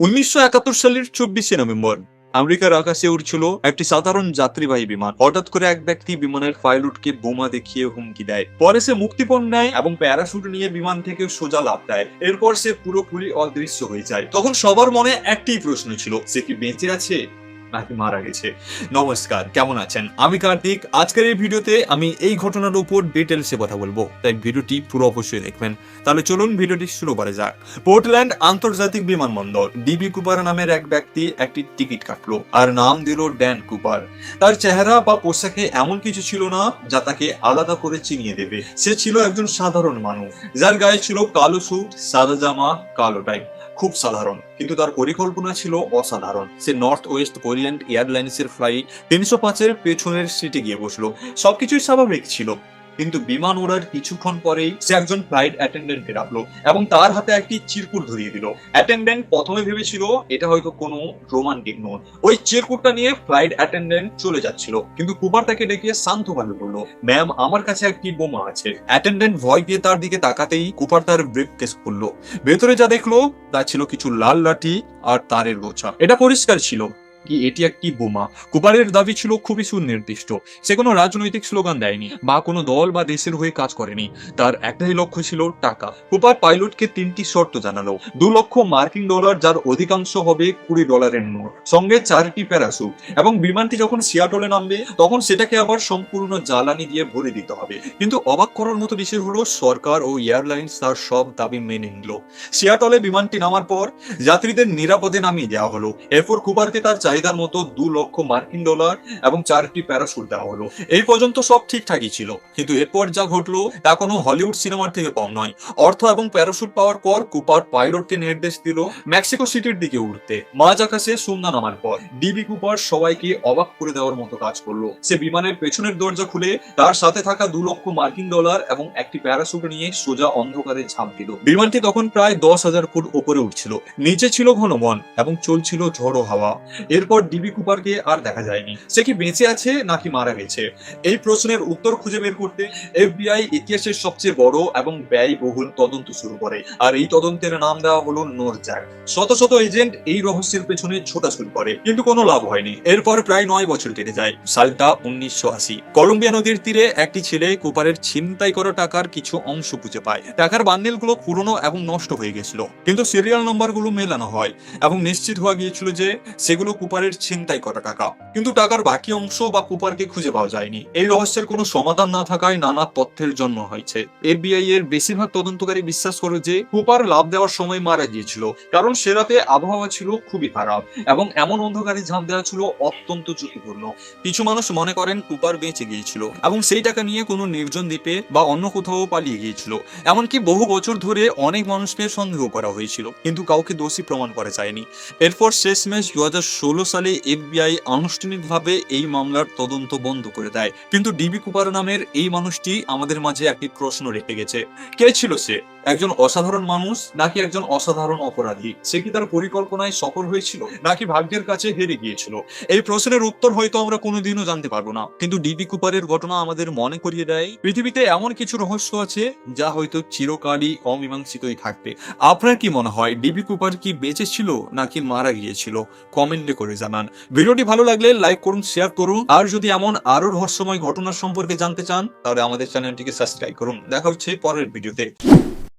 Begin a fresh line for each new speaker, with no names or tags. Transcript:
উনিশশো একাত্তর সালের চব্বিশে নভেম্বর, আমেরিকার আকাশে উঠছিল একটি সাধারণ যাত্রীবাহী বিমান। হঠাৎ করে এক ব্যক্তি বিমানের পাইলটকে বোমা দেখিয়ে হুমকি দেয়। পরে সে মুক্তিপণ নেয় এবং প্যারাশুট নিয়ে বিমান থেকে সোজা লাভ দেয়। এরপর সে পুরোপুরি অদৃশ্য হয়ে যায়। তখন সবার মনে একটি প্রশ্ন ছিল, সে কি বেঁচে আছে? নাকি মারা গেছে। নমস্কার, কেমন আছেন? আমি কার্তিক। আজকের এই ভিডিওতে আমি এই ঘটনার উপর ডিটেলসে কথা বলব। তাই ভিডিওটি পুরো অবশ্যই দেখবেন। তাহলে চলুন ভিডিওটি শুরু করা যাক। পোর্টল্যান্ড আন্তর্জাতিক বিমানবন্দর ডিবি কুপার নামের এক ব্যক্তি একটি টিকিট কাটলো, আর নাম দিল ড্যান কুপার তার চেহারা বা পোশাকে এমন কিছু ছিল না, যা তাকে আলাদা করে চিনিয়ে দেবে। সে ছিল একজন সাধারণ মানুষ। যার গায়ে ছিল কালো স্যুট সাদা জামা, কালো টাই খুব সাধারণ। কিন্তু তার পরিকল্পনা ছিল অসাধারণ। সে নর্থ ওয়েস্ট কোরিয়ান এয়ারলাইন্সের ফ্লাইট তিনশো পাঁচের পেছনের সিটে গিয়ে বসল। সবকিছুই স্বাভাবিক ছিল। কিন্তু বিমান ওড়ার কিছুক্ষণ পরেই সে একজন ফ্লাইট অ্যাটেন্ডেন্টকে ডাকলো এবং তার হাতে একটি চিরকুট ধরিয়ে দিল। অ্যাটেন্ডেন্ট প্রথমে ভেবেছিল এটা হয়তো কোনো রোমান্টিক নোট ওই চিরকুটটা নিয়ে ফ্লাইট অ্যাটেন্ডেন্ট চলে যাচ্ছিল। কিন্তু কুপার তাকে ডেকে শান্তভাবে বলল ম্যাম আমার কাছে একটি বোমা আছে। অ্যাটেন্ডেন্ট ভয় পেয়ে তার দিকে তাকাতেই কুপার তার ব্রিফ কেস খুললো। ভেতরে যা দেখল, তা ছিল কিছু লাল লাঠি আর তারের গোছা। এটা পরিষ্কার ছিল। কি, এটি একটি বোমা। কুপারের দাবি ছিল খুবই সুনির্দিষ্ট। সে কোনো রাজনৈতিক স্লোগান দেয়নি বা কোনো দল বা দেশের হয়ে কাজ করেনি। তার একটাই লক্ষ্য ছিল টাকা। কুপার পাইলটকে তিনটি শর্ত জানালো। দু লক্ষ মার্কিন ডলার, যার অধিকাংশ হবে কুড়ি ডলারের নোট, সঙ্গে চারটি প্যারাসুট এবং বিমানটি যখন সিয়াটলে নামবে, তখন সেটাকে আবার সম্পূর্ণ জ্বালানি দিয়ে ভরে দিতে হবে। কিন্তু অবাক করার মতো বিষয় হলো, সরকার ও এয়ারলাইন্স তার সব দাবি মেনে নিল। সিয়াটলে বিমানটি নামার পর, যাত্রীদের নিরাপদে নামিয়ে দেওয়া হলো। এরপর কুপারকে তার চাহিদার মতো দু লক্ষ মার্কিন ডলার এবং চারটি প্যারাশুট দেওয়া হলো। এই পর্যন্ত সব ঠিকঠাকই ছিল। কিন্তু এরপর যা ঘটলো, তা কোনো হলিউড সিনেমার থেকে কম নয়। অর্থ এবং প্যারাশুট পাওয়ার পর কুপার পাইলটকে নির্দেশ দিল মেক্সিকো সিটির দিকে উঠতে। মাঝ আকাশে সন্ধ্যা নামার পর ডিবি কুপার সবাইকে অবাক করে দেওয়ার মতো কাজ করল। সে বিমানের পেছনের দরজা খুলে তার সাথে থাকা দু লক্ষ মার্কিন ডলার এবং একটি প্যারাশুট নিয়ে সোজা অন্ধকারে ঝাঁপ দিল। বিমানটি তখন প্রায় দশ হাজার ফুট উপরে উঠছিল। নিচে ছিল ঘন বন এবং চলছিল ঝড়ো হাওয়া। এরপর ডিবি কুপারকে আর দেখা যায়নি। সে কি বেঁচে আছে নাকি মারা গেছে? এই প্রশ্নের উত্তর খুঁজে বের করতে এফবিআই ইতিহাসের সবচেয়ে বড় এবং ব্যয়বহুল তদন্ত শুরু করে। আর এই তদন্তের নাম দেওয়া হলো নোরজ্যাক শত শত এজেন্ট এই রহস্যের পেছনে ছোটাছুটি করে, কিন্তু কোনো লাভ হয়নি। এরপর প্রায় নয় বছর কেটে যায়। সালটা উনিশশো আশি। কলম্বিয়া নদীর তীরে একটি ছেলে কুপারের ছিনতাই করা টাকার কিছু অংশ খুঁজে পায়। টাকার বান্ডেলগুলো পুরনো এবং নষ্ট হয়ে গেছিল। কিন্তু সিরিয়াল নম্বরগুলো মেলানো হয় এবং নিশ্চিত হওয়া গিয়েছিল যে সেগুলো কুপারের ছিনতাই করা টাকা। কিন্তু টাকার বাকি অংশ বা কুপারকে খুঁজে পাওয়া যায়নি। এই রহস্যের কোনো সমাধান না থাকায় নানা তথ্যের জন্ম হয়েছে। এফবিআই এর বেশিরভাগ তদন্তকারী বিশ্বাস করে যে কুপার লাভ দেওয়ার সময় মারা গিয়েছিল, কারণ সে রাতে আবহাওয়া ছিল খুবই খারাপ এবং এমন অন্ধকারে ঝাঁপ দেওয়া ছিল অত্যন্ত ঝুঁকিপূর্ণ। কিছু মানুষ মনে করেন কুপার বেঁচে গিয়েছিল এবং সেই টাকা নিয়ে কোনো নির্জন দ্বীপে বা অন্য কোথাও পালিয়ে গিয়েছিল। এমনকি বহু বছর ধরে অনেক মানুষকে সন্দেহ করা হয়েছিল, কিন্তু কাউকে দোষী প্রমাণ করা যায়নি। এরপর শেষ শেষমেশ দু হাজার ষোলো সালে এফবিআই আনুষ্ঠানিকভাবে এই মামলার তদন্ত বন্ধ করে দেয়। কিন্তু ডিবি কুপার নামের এই মানুষটি আমাদের মাঝে একটি প্রশ্ন রেখে গেছে। কে ছিল সে? একজন অসাধারণ মানুষ নাকি একজন অসাধারণ অপরাধী? সে কি তার পরিকল্পনায় সফল হয়েছিল নাকি ভাগ্যের কাছে হেরে গিয়েছিল? এই প্রশ্নের উত্তর হয়তো আমরা কোনোদিনও জানতে পারব না। কিন্তু ডিবি কুপারের ঘটনা আমাদের মনে করিয়ে দেয়, পৃথিবীতে এমন কিছু রহস্য আছে যা হয়তো চিরকালই অমীমাংসিতই থাকবে। আপনার কি মনে হয় ডিবি কুপার কি বেঁচে ছিল নাকি মারা গিয়েছিল? কমেন্টে করে জানান। ভিডিওটি ভালো লাগলে লাইক করুন, শেয়ার করুন। আর যদি এমন আরও রহস্যময় ঘটনা সম্পর্কে জানতে চান, তাহলে আমাদের চ্যানেলটিকে সাবস্ক্রাইব করুন। দেখা হচ্ছে পরের ভিডিওতে।